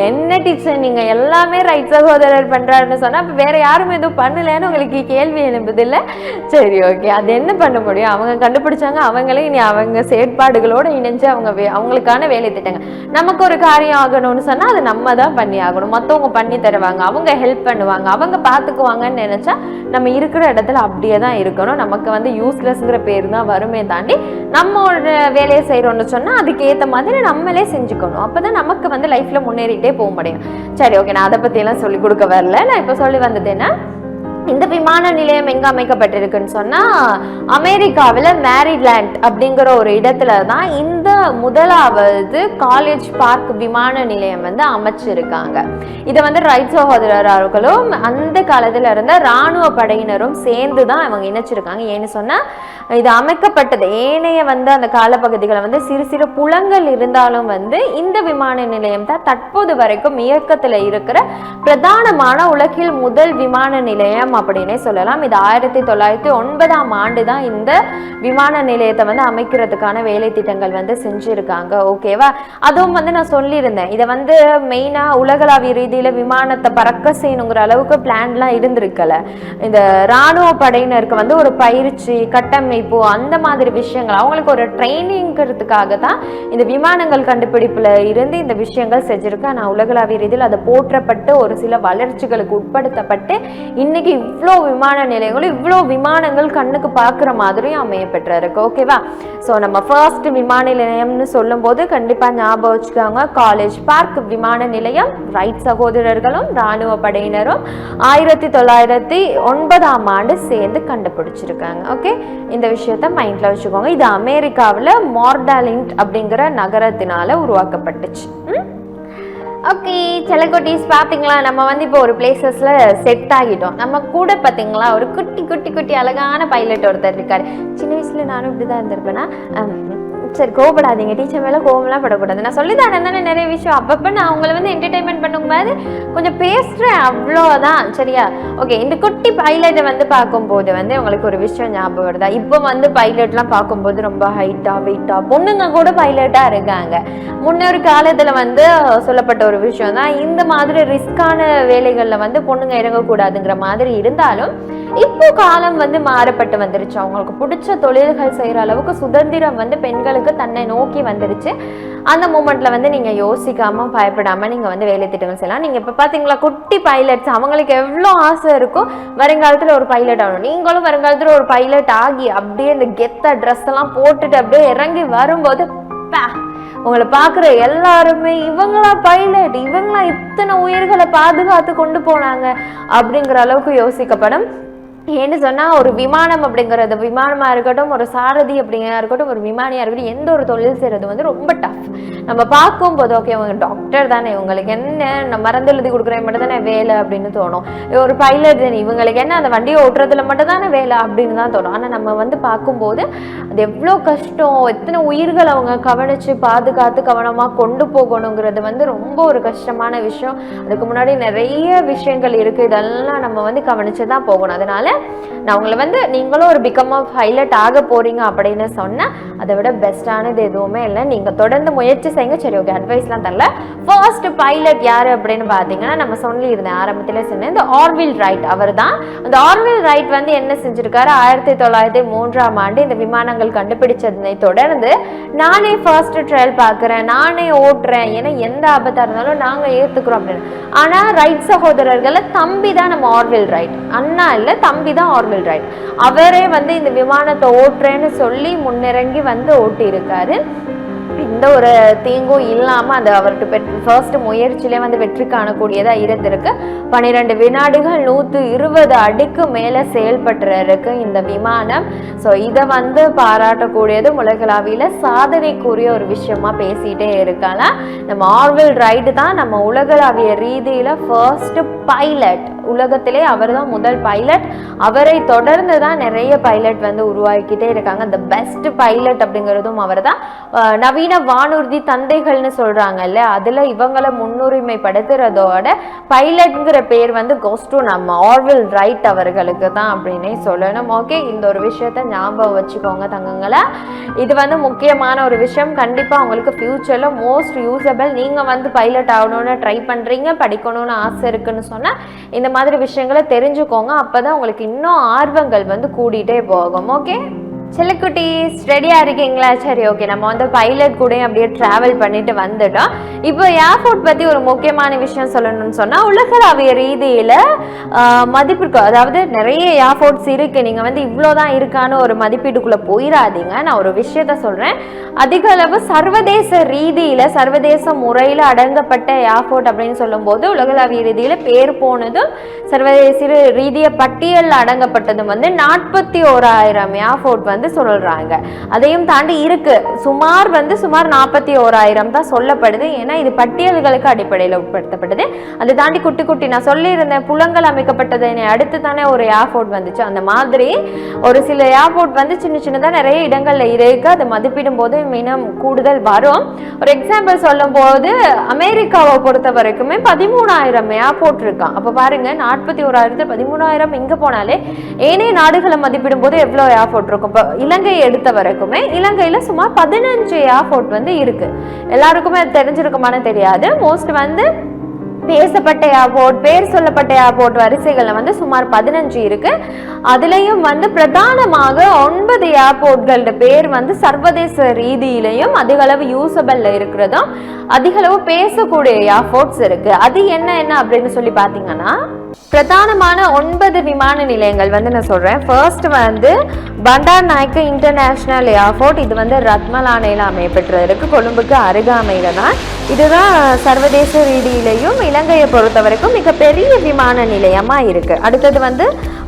என்ன டீச்சர் நீங்கள் எல்லாமே ரைட் சகோதரர் பண்ணுறாருன்னு சொன்னால் அப்போ வேறு யாரும் எதுவும் பண்ணலன்னு உங்களுக்கு கேள்வி எழுப்பதில்லை சரி ஓகே அது என்ன பண்ண முடியும்? அவங்க கண்டுபிடிச்சாங்க அவங்களே இனி அவங்க செயற்பாடுகளோடு இணைஞ்சு அவங்க வே- அவங்களுக்கான வேலை திட்டங்க நமக்கு ஒரு காரியம் ஆகணும்னு சொன்னால் அது நம்ம தான் பண்ணி ஆகணும். மற்றவங்க பண்ணி தருவாங்க அவங்க ஹெல்ப் பண்ணுவாங்க அவங்க பார்த்துக்குவாங்கன்னு நினச்சா நம்ம இருக்கிற இடத்துல அப்படியே தான் இருக்கணும். நமக்கு வந்து யூஸ்லெஸ்ங்கிற பேர் தான் வருமே தாண்டி நம்ம ஒரு வேலையை செய்கிறோன்னு சொன்னால் அதுக்கு ஏற்ற மாதிரி நம்மளே செஞ்சுக்கணும். அப்பதான் நமக்கு வந்து லைஃப்பில் முன்னேறிட்டே போக முடியும். சரி ஓகே நான் அதை பற்றியெல்லாம் சொல்லி கொடுக்க வரல. நான் இப்போ சொல்லி வந்தது என்ன? இந்த விமான நிலையம் எங்க அமைக்கப்பட்டிருக்குன்னு சொன்னா அமெரிக்காவில் மேரிலேண்ட் அப்படிங்கிற ஒரு இடத்துல தான் இந்த முதலாவது காலேஜ் பார்க் விமான நிலையம் வந்து அமைச்சிருக்காங்க. இதை வந்து ரைட் சகோதரர்களும் அந்த காலத்தில் இருந்த இராணுவ படையினரும் சேர்ந்து தான் அவங்க இணைச்சிருக்காங்க. ஏன்னு சொன்னா இது அமைக்கப்பட்டது. ஏனைய வந்து அந்த காலப்பகுதிகளை வந்து சிறு சிறு புலங்கள் இருந்தாலும் வந்து இந்த விமான நிலையம் தான் தற்போது வரைக்கும் இயக்கத்தில் இருக்கிற பிரதானமான உலகில் முதல் விமான நிலையம் அப்படின்னே சொல்லலாம். இது ஆயிரத்தி தொள்ளாயிரத்தி ஒன்பதாம் ஆண்டு தான் இந்த விமான நிலையத்தை வந்து அமைக்கிறதுக்கான வேலை திட்டங்கள் வந்து செஞ்சுருக்காங்க. ஓகேவா அதுவும் வந்து நான் சொல்லியிருந்தேன். இதை வந்து மெயினாக உலகளாவிய ரீதியில் விமானத்தை பறக்க செய்யணுங்கிற அளவுக்கு பிளான்லாம் இருந்திருக்கல. இந்த இராணுவ படையினருக்கு வந்து ஒரு பயிற்சி கட்டமைப்பு அந்த மாதிரி விஷயங்கள் அவங்களுக்கு ஒரு ட்ரைனிங்கிறதுக்காக தான் இந்த விமானங்கள் கண்டுபிடிப்பில் இருந்து இந்த விஷயங்கள் செஞ்சுருக்கேன் நான் உலகளாவிய ரீதியில் அதை போற்றப்பட்டு ஒரு சில வளர்ச்சிகளுக்கு உட்படுத்தப்பட்டு இன்னைக்கு இவ்வளோ விமான நிலையங்களும் இவ்வளோ விமானங்கள் கண்ணுக்கு பார்க்குற மாதிரியும் அமையப்பெற்ற பெற்றிருக்கு. ஓகேவா ஸோ நம்ம ஃபர்ஸ்ட் விமான நிலையம்னு சொல்லும்போது கண்டிப்பாக ஞாபகம் வச்சுக்கோங்க. காலேஜ் பார்க் விமான நிலையம் ரைட் சகோதரர்களும் இராணுவ படையினரும் ஆயிரத்தி தொள்ளாயிரத்தி ஒன்பதாம் ஆண்டு சேர்ந்து கண்டுபிடிச்சிருக்காங்க. ஓகே இந்த விஷயத்த மைண்டில் வச்சுக்கோங்க. இது அமெரிக்காவில் மார்டாலிண்ட் அப்படிங்கிற நகரத்தினால உருவாக்கப்பட்டுச்சு. ம்? ஓகே செல்லக்குட்டீஸ் பார்த்தீங்களா நம்ம வந்து இப்போ ஒரு பிளேசஸில் செட் ஆகிட்டோம். நம்ம கூட பார்த்தீங்களா ஒரு குட்டி குட்டி குட்டி அழகான பைலட் ஒருத்தர் இருக்கார். சின்ன வயசில் நானும் இப்படி தான் இருந்திருப்பேன்னா சரி கோவப்படாதீங்க. டீச்சர் மேலே கோவம்லாம் படக்கூடாது. நான் சொல்லி தானே தானே நிறைய விஷயம். அப்பப்போ நான் அவங்கள வந்து என்டர்டைன்மெண்ட் பண்ணும்போது கொஞ்சம் பேசுகிறேன் அவ்வளோதான் சரியா? ஓகே இந்த குட்டி பைலட்டை வந்து பார்க்கும்போது வந்து உங்களுக்கு ஒரு விஷயம் ஞாபகம் வருதா? இப்போ வந்து பைலட்லாம் பார்க்கும்போது ரொம்ப ஹைட்டாக வெயிட்டாக பொண்ணுங்க கூட பைலட்டாக இருக்காங்க. முன்னொரு காலத்தில் வந்து சொல்லப்பட்ட ஒரு விஷயம் தான் இந்த மாதிரி ரிஸ்கான வேலைகளில் வந்து பொண்ணுங்க இறங்கக்கூடாதுங்கிற மாதிரி இருந்தாலும் இப்போ காலம் வந்து மாறப்பட்டு வந்துருச்சு. அவங்களுக்கு பிடிச்ச தொழில்கள் செய்கிற அளவுக்கு சுதந்திரம் வந்து பெண்களுக்கு தன்னை நோக்கி வந்துருச்சு. அந்த மூமெண்ட்டில் வந்து நீங்கள் யோசிக்காமல் பயப்படாமல் நீங்கள் வந்து வேலை திட்டங்கள் செய்யலாம். நீங்கள் இப்போ பார்த்தீங்களா குட்டி பைலட்ஸ் அவங்களுக்கு எவ்வளோ ஆசை இருக்கோ வருங்காலத்தில் ஒரு பைலட் ஆகணும். நீங்களும் வருங்காலத்தில் ஒரு பைலட் ஆகி அப்படியே இந்த கெத்த ட்ரெஸ் எல்லாம் போட்டுட்டு அப்படியே இறங்கி வரும்போது பா உங்களை பார்க்குற எல்லாருமே இவங்களா பைலட் இவங்களா இத்தனை உயிர்களை பாதுகாத்து கொண்டு போனாங்க அப்படிங்கிற அளவுக்கு யோசிக்கப்படும். ஏன்னு சொன்னால் ஒரு விமானம் அப்படிங்கிறது விமானமாக இருக்கட்டும் ஒரு சாரதி அப்படிங்கிறா இருக்கட்டும் ஒரு விமானியாக இருக்கட்டும் எந்த ஒரு தொழில் செய்கிறது வந்து ரொம்ப டஃப் நம்ம பார்க்கும்போது ஓகே இவங்க டாக்டர் தானே இவங்களுக்கு என்ன நம்ம மருந்து எழுதி கொடுக்குறேன் மட்டும் தானே வேலை அப்படின்னு தோணும். ஒரு பைலட் தானே இவங்களுக்கு என்ன அந்த வண்டியை ஓட்டுறதுல மட்டும் தானே வேலை அப்படின்னு தான் தோணும். ஆனால் நம்ம வந்து பார்க்கும்போது அது எவ்வளோ கஷ்டம் எத்தனை உயிர்கள் அவங்க கவனித்து பாதுகாத்து கவனமாக கொண்டு போகணுங்கிறது வந்து ரொம்ப ஒரு கஷ்டமான விஷயம். அதுக்கு முன்னாடி நிறைய விஷயங்கள் இருக்குது இதெல்லாம் நம்ம வந்து கவனித்து தான் போகணும். அதனால நான் உங்களை வந்து நீங்களும் ஒரு பிகம் ஆஃப் ஹைலைட் ஆக போறீங்க அப்படின்னு சொன்னேன் அதை விட பெஸ்ட்டானது எதுவுமே இல்லை. நீங்கள் தொடர்ந்து முயற்சி செய்யுங்க. சரி ஓகே அட்வைஸ்லாம் தரல. ஃபர்ஸ்ட் பைலட் யார் அப்படின்னு பார்த்தீங்கன்னா நம்ம சொல்லியிருந்தேன் ஆரம்பத்திலே சொன்னேன் இந்த ஆர்வில் ரைட் அவர் தான் அந்த ஆர்வில் ரைட் வந்து என்ன செஞ்சிருக்காரு? ஆயிரத்தி தொள்ளாயிரத்தி மூன்றாம் ஆண்டு இந்த விமானங்கள் கண்டுபிடிச்சதை தொடர்ந்து நானே ஃபர்ஸ்ட் ட்ரையல் பார்க்குறேன் நானே ஓட்டுறேன் ஏன்னா எந்த ஆபத்தாக இருந்தாலும் நாங்கள் ஏற்றுக்குறோம் அப்படின்னு. ஆனால் ரைட் சகோதரர்களை தம்பி தான் நம்ம ஆர்வில் ரைட் அண்ணா இல்லை தம்பி தான் ஆர்வில் ரைட் அவரே வந்து இந்த விமானத்தை ஓட்டுறேன்னு சொல்லி முன்னிறங்கி வந்து ஓட்டியிருக்காரு. எந்த ஒரு தீங்கும் இல்லாமல் அது அவருக்கு பெட் ஃபர்ஸ்ட் முயற்சியிலே வந்து வெற்றி காணக்கூடியதாக இருந்திருக்கு. பன்னிரெண்டு வினாடிகள் நூற்று இருபது அடிக்கு மேலே செயல்பட்டுருக்கு இந்த விமானம். ஸோ இதை வந்து பாராட்டக்கூடியது உலகளாவியில் சாதனைக்குரிய ஒரு விஷயமா பேசிகிட்டே இருக்கலாம் நம்ம ஆர்வில் ரைடு தான் நம்ம உலகளாவிய ரீதியில் ஃபர்ஸ்ட் பைலட் உலகத்திலே அவர் தான் முதல் பைலட் அவரை தொடர்ந்து தான் நிறைய பைலட் வந்து உருவாக்கிட்டே இருக்காங்க. த பெஸ்ட் பைலட் அப்படிங்கிறதும் அவர் தான் நவீன வானூர்தி தந்தைகள்னு சொல்றாங்கல்ல அதுல இவங்களை முன்னுரிமைப்படுத்துறதோட பைலட்ங்கிற பேர் வந்து கோஸ்டோ நம்ம ஆர்வில் ரைட் அவர்களுக்கு தான் அப்படின்னே சொல்லணும். ஓகே இந்த ஒரு விஷயத்த ஞாபகம் வச்சுக்கோங்க தங்கங்களை. இது வந்து முக்கியமான ஒரு விஷயம். கண்டிப்பாக உங்களுக்கு ஃப்யூச்சரில் மோஸ்ட் யூஸபிள் நீங்கள் வந்து பைலட் ஆகணும்னு ட்ரை பண்ணுறீங்க படிக்கணும்னு ஆசை இருக்குன்னு சொன்னால் இந்த மாதிரி விஷயங்களை தெரிஞ்சுக்கோங்க. அப்பதான் உங்களுக்கு இன்னும் ஆர்வங்கள் வந்து கூடிட்டே போகும். ஓகே செல்லக்குட்டீஸ் ரெடியாக இருக்கீங்களா? சரி ஓகே நம்ம வந்து பைலட் கூட அப்படியே ட்ராவல் பண்ணிட்டு வந்துட்டோம் இப்போ ஏர்போர்ட் பற்றி ஒரு முக்கியமான விஷயம் சொல்லணும்னு சொன்னால் உலகளாவிய ரீதியில் மதிப்பிற்கு அதாவது நிறைய ஏர்போர்ட்ஸ் இருக்குது நீங்கள் வந்து இவ்வளோ தான் இருக்கான்னு ஒரு மதிப்பீட்டுக்குள்ளே போயிடாதீங்க. நான் ஒரு விஷயத்த சொல்கிறேன் அதிக அளவு சர்வதேச ரீதியில் சர்வதேச முறையில் அடங்கப்பட்ட ஏர்போர்ட் அப்படின்னு சொல்லும்போது உலகளாவிய ரீதியில் பேர் போனதும் சர்வதேச ரீதிய பட்டியலில் அடங்கப்பட்டதும் வந்து நாற்பத்தி ஓராயிரம் ஏர்போர்ட் வந்து வந்து சொல்கிறாங்க அதையும் தாண்டி இருக்கு. சுமார் வந்து சுமார் நாற்பத்தி ஓராயிரம் தான் சொல்லப்படுது. ஏன்னா இது பட்டியல்களுக்கு அடிப்படையில் உட்படுத்தப்படுது அதை தாண்டி குட்டி குட்டி நான் சொல்லியிருந்தேன். புலங்கள் அமைக்கப்பட்டதை. அடுத்து தானே ஒரு ஏர்போர்ட் வந்துச்சு. அந்த மாதிரி ஒரு சில ஏர்போர்ட் வந்து சின்ன சின்னதாக நிறைய இடங்களில் இருக்கு. அதை மதிப்பிடும் போது இன்னும் கூடுதல் வரும். ஒரு எக்ஸாம்பிள் சொல்லும் போது அமெரிக்காவை பொறுத்த வரைக்குமே பதிமூணாயிரம் ஏர்போர்ட் இருக்கான் அப்போ பாருங்க நாற்பத்தி ஓராயிரத்து பதிமூணாயிரம் இங்கே போனாலே ஏனைய நாடுகளை மதிப்பிடும் போது எவ்வளோ ஏர்போர்ட் இருக்கும். இப்போ இலங்கையை எடுத்த வரைக்குமே இலங்கையில் சுமார் பதினஞ்சு ஏர்போர்ட் வந்து இருக்குது எல்லாருக்குமே அது தெரிஞ்சிருக்குமான்னு தெரியாது. மோஸ்ட் வந்து பேசப்பட்ட ஏர்போர்ட் பேர் சொல்லப்பட்ட ஏர்போர்ட் வரிசைகளில் வந்து சுமார் பதினஞ்சு இருக்கு. அதுலேயும் வந்து பிரதானமாக ஒன்பது ஏர்போர்ட்களோட பேர் வந்து சர்வதேச ரீதியிலையும் அதிகளவு யூசபிளில் இருக்கிறதும் அதிகளவு பேசக்கூடிய ஏர்போர்ட்ஸ் இருக்கு. அது என்ன என்ன அப்படின்னு சொல்லி பார்த்தீங்கன்னா பிரதானமான ஒன்பது விமான நிலையங்கள் வந்து நான் சொல்கிறேன் ஃபர்ஸ்ட் வந்து பண்டார் நாயக்க இன்டர்நேஷ்னல் ஏர்போர்ட் இது வந்து ரத்மலானையில் அமையப்பெற்றது இருக்கு கொழும்புக்கு அருகாமையில் தான். இதுதான் சர்வதேச ரீதியிலையும் இலங்கையை பொறுத்த வரைக்கும் மிகப்பெரிய விமான நிலையமாக இருக்கு. அடுத்தது வந்து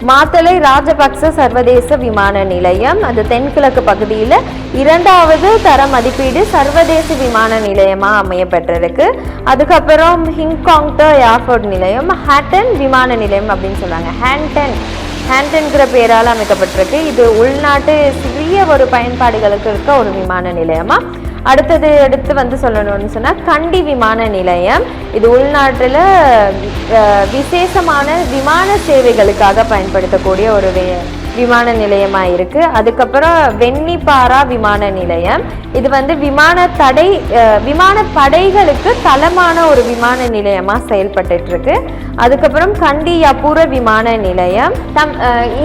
மாத்தலை ராஜபக்ச சர்வதேச விமான நிலையம். அது தென்கிழக்கு பகுதியில் இரண்டாவது தர மதிப்பீடு சர்வதேச விமான நிலையமாக அமையப்பட்டிருக்கு அதுக்கப்புறம் ஹிங்காங் ஏர்போர்ட் நிலையம் ஹேட்டன் விமான விமான நிலையம் அப்படின்னு சொல்கிறாங்க ஹேண்டன் ஹேண்டன்கிற பேரால் அமைக்கப்பட்டிருக்கு. இது உள்நாட்டு சிறிய ஒரு பயன்பாடுகளுக்கு இருக்க ஒரு விமான நிலையமாக அடுத்தது எடுத்து வந்து சொல்லணும்னு சொன்னால் கண்டி விமான நிலையம். இது உள்நாட்டில் விசேஷமான விமான சேவைகளுக்காக பயன்படுத்தக்கூடிய ஒரு விமான நிலையமாக இருக்குது அதுக்கப்புறம் வெண்ணிப்பாரா விமான நிலையம். இது வந்து விமான தடை விமான படைகளுக்கு தளமான ஒரு விமான நிலையமாக செயல்பட்டுருக்கு அதுக்கப்புறம் கண்டி யப்புர விமான நிலையம். தம்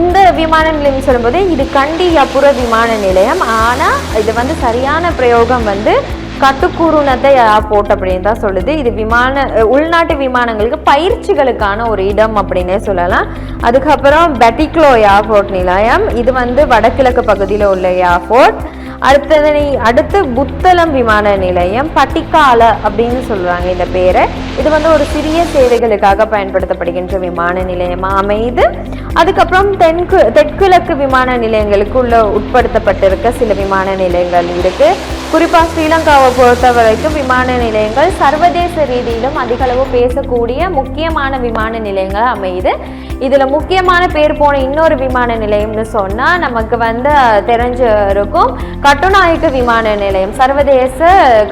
இந்த விமான நிலையம் சொல்லும்போது இது கண்டி யப்புர விமான நிலையம். ஆனால் இது வந்து சரியான பிரயோகம் வந்து கட்டுக்கூறுனத்தை ஏர்போர்ட் அப்படின்னு தான் சொல்லுது. இது விமான உள்நாட்டு விமானங்களுக்கு பயிற்சிகளுக்கான ஒரு இடம் அப்படின்னே சொல்லலாம். அதுக்கப்புறம் பெட்டிக்லோ ஏர்போர்ட் நிலையம். இது வந்து வடகிழக்கு பகுதியில் உள்ள ஏர்போர்ட் அடுத்தது அடுத்து புத்தளம் விமான நிலையம். பட்டிக்கால அப்படின்னு சொல்கிறாங்க இந்த பேரை. இது வந்து ஒரு சிறிய சேவைகளுக்காக பயன்படுத்தப்படுகின்ற விமான நிலையமாக அமையுது. அதுக்கப்புறம் தென்கு தெற்கிழக்கு விமான நிலையங்களுக்கு உள்ள உட்படுத்தப்பட்டிருக்க சில விமான நிலையங்கள் இருக்குது குறிப்பாக ஸ்ரீலங்காவை பொறுத்த வரைக்கும் விமான நிலையங்கள் சர்வதேச ரீதியிலும் அதிகளவு பேசக்கூடிய முக்கியமான விமான நிலையங்கள் அமையுது. இதில் முக்கியமான பேர் போன இன்னொரு விமான நிலையம்னு சொன்னால் நமக்கு வந்து அஹ், தெரிஞ்சிருக்கும் கட்டுநாயக்க விமான நிலையம். சர்வதேச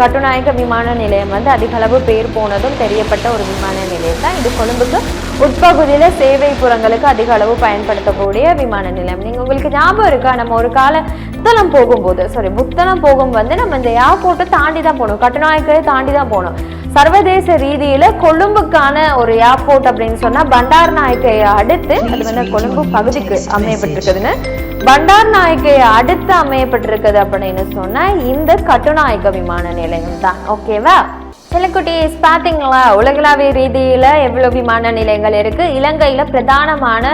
கட்டுநாயக்க விமான நிலையம் வந்து அதிகளவு பேர் போனதும் தெரியப்பட்ட ஒரு விமான நிலையம் தான். இது கொழும்புக்கு உட்பகுதியில் சேவை புறங்களுக்கு அதிக அளவு பயன்படுத்தக்கூடிய விமான நிலையம். நீங்கள் உங்களுக்கு ஞாபகம் இருக்கா? நம்ம ஒரு கால புத்தளம் போகும்போது சாரி புத்தளம் போகும் வந்து நம்ம இந்த ஏர்போர்ட்டை தாண்டி தான் போகணும். கட்டுநாயக்கரை தாண்டி தான் போகணும். சர்வதேச ரீதியில கொழும்புக்கான ஒரு ஏர்போர்ட் அப்படின்னு சொன்னா பண்டார் நாயக்கையை அடுத்து அது வந்து கொழும்பு பகுதிக்கு அமையப்பட்டிருக்குதுன்னு. பண்டார் நாயக்கையை அடுத்து அமையப்பட்டிருக்குது அப்படின்னு சொன்னா இந்த கட்டுநாயக்க விமான நிலையம் தான். ஓகேவா சில பார்த்தீங்களா உலகளாவிய ரீதியில் எவ்வளோ விமான நிலையங்கள் இருக்குது இலங்கையில் பிரதானமான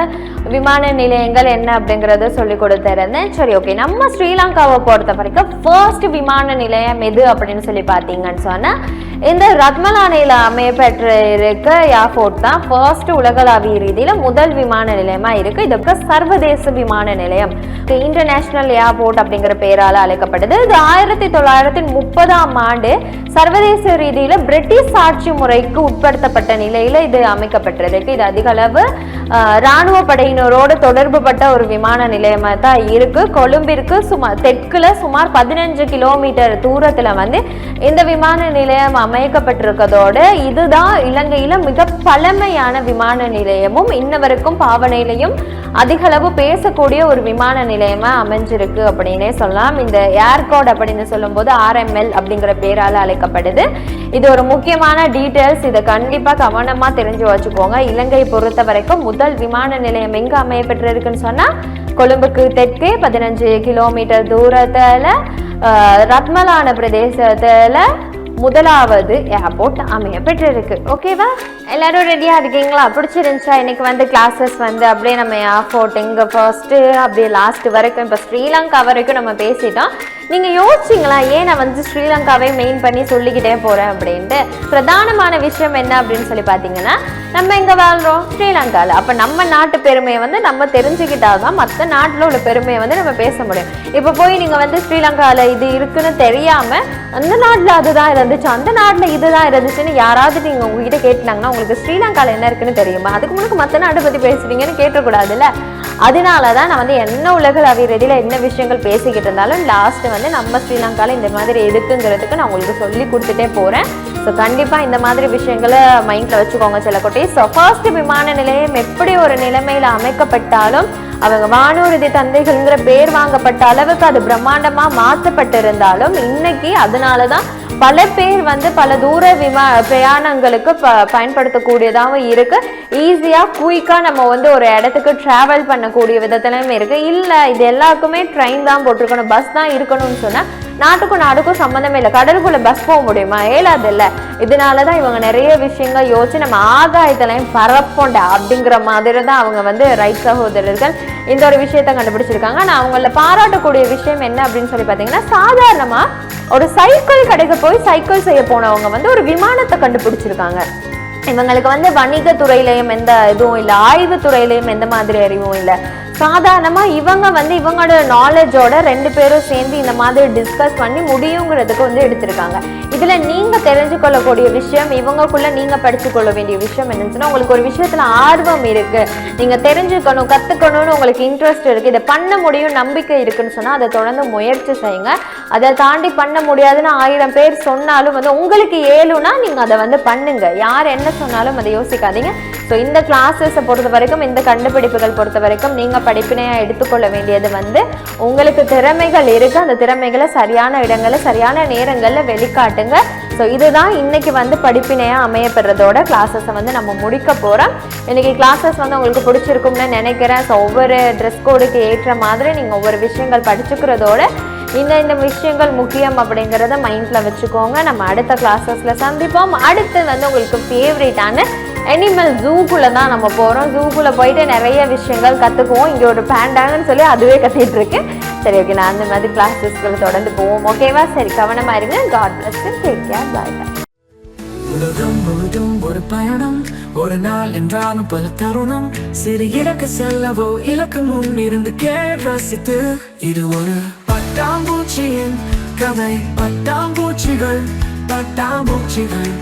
விமான நிலையங்கள் என்ன அப்படிங்கிறத சொல்லி கொடுத்துருந்தேன். சரி ஓகே நம்ம ஸ்ரீலங்காவை பொறுத்த வரைக்கும் ஃபர்ஸ்ட் விமான நிலையம் எது அப்படின்னு சொல்லி பார்த்தீங்கன்னு சொன்னால் இந்த ரத்மலானையில் அமையப்பெற்று இருக்க ஏர்போர்ட் தான் ஃபர்ஸ்ட் உலகளாவிய ரீதியில் முதல் விமான நிலையமாக இருக்குது இதுக்கு சர்வதேச விமான நிலையம். இன்டர்நேஷ்னல் ஏர்போர்ட் அப்படிங்கிற பெயரால் அழைக்கப்படுது. இது ஆயிரத்தி தொள்ளாயிரத்தி முப்பதாம் ஆண்டு சர்வதேச ரீதியில் பிரிட்டிஷ் ஆட்சி முறைக்கு உட்படுத்தப்பட்ட நிலையில இது அமைக்கப்பட்டிருக்கு இது அதிக அளவு ராணுவ படையினரோடு தொடர்புபட்ட ஒரு விமான நிலையமாக தான் இருக்குது கொழும்பிற்கு சுமார் தெற்குல சுமார் பதினஞ்சு கிலோமீட்டர் தூரத்தில் வந்து இந்த விமான நிலையம் அமைக்கப்பட்டிருக்கதோடு இதுதான் இலங்கையில் மிக பழமையான விமான நிலையமும் இன்ன வரைக்கும் பாவனையிலையும் அதிகளவு பேசக்கூடிய ஒரு விமான நிலையமாக அமைஞ்சிருக்கு அப்படின்னே சொல்லலாம். இந்த ஏர்கோட் அப்படின்னு சொல்லும்போது ஆர்எம்எல் அப்படிங்கிற பேரால் அழைக்கப்படுது. இது ஒரு முக்கியமான டீட்டெயில்ஸ். இதை கண்டிப்பாக கவனமாக தெரிஞ்சு வச்சுக்கோங்க. இலங்கை பொறுத்த வரைக்கும் முதல் விமான நிலையம் எங்க அமையப்பட்டிருக்குன்னு சொன்னா கொழும்புக்கு தெற்கே பதினஞ்சு கிலோமீட்டர் தூரத்துல ரத்மலான பிரதேசத்துல முதலாவது ஏர்போர்ட் அமைய பெற்றிருக்கு. ஓகேவா எல்லாரும் ரெடியாக இருக்கீங்களா? பிடிச்சிருந்துச்சா? இன்னைக்கு வந்து கிளாஸஸ் வந்து அப்படியே நம்ம ஏர்போர்ட் இங்கே ஃபர்ஸ்ட்டு அப்படியே லாஸ்ட் வரைக்கும் இப்போ ஸ்ரீலங்கா வரைக்கும் நம்ம பேசிட்டோம். நீங்கள் யோசிச்சிங்களா ஏன் நான் வந்து ஸ்ரீலங்காவே மெயின் பண்ணி சொல்லிக்கிட்டே போகிறேன் அப்படின்ட்டு? பிரதானமான விஷயம் என்ன அப்படின்னு சொல்லி பார்த்தீங்கன்னா நம்ம இங்கே வாழ்கிறோம் ஸ்ரீலங்காவில் அப்போ நம்ம நாட்டு பெருமையை வந்து நம்ம தெரிஞ்சுக்கிட்டால் தான் மற்ற நாட்டில் உள்ள பெருமையை வந்து நம்ம பேச முடியும். இப்போ போய் நீங்கள் வந்து ஸ்ரீலங்காவில் இது இருக்குன்னு தெரியாமல் அந்த நாட்டில் அதுதான் இருந்துச்சு அந்த நாட்டில் இதுதான் இருந்துச்சுன்னு யாராவது நீங்கள் உங்ககிட்ட கேட்டாங்கன்னா உங்களுக்கு ஸ்ரீலங்காவில் என்ன இருக்குன்னு தெரியுமா? அதுக்கு முன்னாடி மற்ற நாட்டை பற்றி பேசுறீங்கன்னு கேட்டக்கூடாதுல்ல அதனால தான் நான் வந்து என்ன உலகளாவிய ரீதியில் என்ன விஷயங்கள் பேசிக்கிட்டு இருந்தாலும் லாஸ்ட்டு வந்து நம்ம ஸ்ரீலங்காவில் இந்த மாதிரி இருக்குங்கிறதுக்கு நான் உங்களுக்கு சொல்லி கொடுத்துட்டே போகிறேன் ஸோ கண்டிப்பாக இந்த மாதிரி விஷயங்களை மைண்டில் வச்சுக்கோங்க சில குட்டி. ஸோ ஃபர்ஸ்ட் விமான நிலையம் எப்படி ஒரு நிலைமையில் அமைக்கப்பட்டாலும் அவங்க வானூர்தி தந்தைகள்ங்கிற பேர் வாங்கப்பட்ட அளவுக்கு அது பிரம்மாண்டமாக மாற்றப்பட்டிருந்தாலும் இன்னைக்கு அதனால தான் பல பேர் வந்து பல தூர விமா பிரயாணங்களுக்கு ப பயன்படுத்தக்கூடியதாகவும் இருக்கு. ஈஸியாக குயிக்காக நம்ம வந்து ஒரு இடத்துக்கு ட்ராவல் பண்ணக்கூடிய விதத்துலையும் இருக்கு. இல்லை இது எல்லாருக்குமே ட்ரெயின் தான் போட்டிருக்கணும் பஸ் தான் இருக்கணும்னு சொன்னால் நாட்டுக்கும் நாடுக்கும் சம்மந்தமே இல்லை. கடலுக்குள்ள பஸ் போக முடியுமா? ஏழாது இல்லை. இதனால தான் இவங்க நிறைய விஷயங்கள் யோசிச்சு நம்ம ஆகாயத்திலையும் பரப்போண்ட அப்படிங்கிற மாதிரி தான் அவங்க வந்து ரைட் சகோதரர்கள் இந்த ஒரு விஷயத்தை கண்டுபிடிச்சிருக்காங்க. நான் அவங்கள பாராட்டக்கூடிய விஷயம் என்ன அப்படின்னு சொல்லி பார்த்தீங்கன்னா சாதாரணமாக ஒரு சைக்கிள் கடைக்கு போய் சைக்கிள் செய்ய போனவங்க வந்து ஒரு விமானத்தை கண்டுபிடிச்சிருக்காங்க. இவங்களுக்கு வந்து வணிகத்துறையிலையும் எந்த இதுவும் இல்லை ஆய்வுத்துறையிலையும் எந்த மாதிரி அறிவும் இல்லை. சாதாரணமாக இவங்க வந்து இவங்களோட நாலேஜோட ரெண்டு பேரும் சேர்ந்து இந்த மாதிரி டிஸ்கஸ் பண்ணி முடியுங்கிறதுக்கு வந்து எடுத்திருக்காங்க. இதில் நீங்கள் தெரிஞ்சுக்கொள்ளக்கூடிய விஷயம் இவங்கக்குள்ளே நீங்கள் படித்துக்கொள்ள வேண்டிய விஷயம் என்னச்சுன்னா உங்களுக்கு ஒரு விஷயத்தில் ஆர்வம் இருக்குது நீங்கள் தெரிஞ்சுக்கணும் கற்றுக்கணும்னு உங்களுக்கு இன்ட்ரெஸ்ட் இருக்குது இதை பண்ண முடியும் நம்பிக்கை இருக்குன்னு சொன்னால் அதை தொடர்ந்து முயற்சி செய்யுங்க. அதை தாண்டி பண்ண முடியாதுன்னு ஆயிரம் பேர் சொன்னாலும் வந்து உங்களுக்கு ஏழுனா நீங்கள் அதை வந்து பண்ணுங்கள் யார் என்ன சொன்னாலும் அதை யோசிக்காதீங்க. ஸோ இந்த கிளாஸஸை பொறுத்த வரைக்கும் இந்த கண்டுபிடிப்புகள் பொறுத்த வரைக்கும் நீங்கள் படிப்பினையாக எடுத்துக்கொள்ள வேண்டியது வந்து உங்களுக்கு திறமைகள் இருக்குது அந்த திறமைகளை சரியான இடங்களில் சரியான நேரங்களில் வெளிக்காட்டுங்க. ஸோ இதுதான் இன்றைக்கி வந்து படிப்பினையாக அமையப்படுறதோட கிளாஸஸை வந்து நம்ம முடிக்க போகிறோம் இன்றைக்கி கிளாஸஸ் வந்து உங்களுக்கு பிடிச்சிருக்கும்னு நினைக்கிறேன். ஸோ ஒவ்வொரு ட்ரெஸ் கோடுக்கு ஏற்ற மாதிரி நீங்கள் ஒவ்வொரு விஷயங்கள் படிச்சுக்கிறதோட இந்த இந்த விஷயங்கள் முக்கியம் அப்படிங்கிறத மைண்டில் வச்சுக்கோங்க. நம்ம அடுத்த கிளாஸஸில் சந்திப்போம். அடுத்து வந்து உங்களுக்கு ஃபேவரேட்டான அனிமல் ஜூக்குள்ளே தான் நம்ம போகிறோம் ஜூக்குள்ளே போயிட்டு நிறைய விஷயங்கள் கற்றுக்குவோம் இங்கே ஒரு பேண்டாங்கன்னு சொல்லி அதுவே கத்திட்டு இருக்கு. சரி ஓகே நான் அந்த மாதிரி கிளாஸஸ்களை தொடர்ந்து போவோம். ஓகேவா சரி கவனமாக இருங்க. God bless take care bye bye உலகம் முழுதும் ஒரு பயணம். ஒரு நாள் என்றாலும் பல தருணம். சிறு இலக்கு செல்லவோ இலக்கு முன் இருந்து கேள் ரசித்து. இது ஒரு பட்டாம்பூச்சியின் கதை. பட்டாம்பூச்சிகள் பட்டாம்பூச்சிகள்.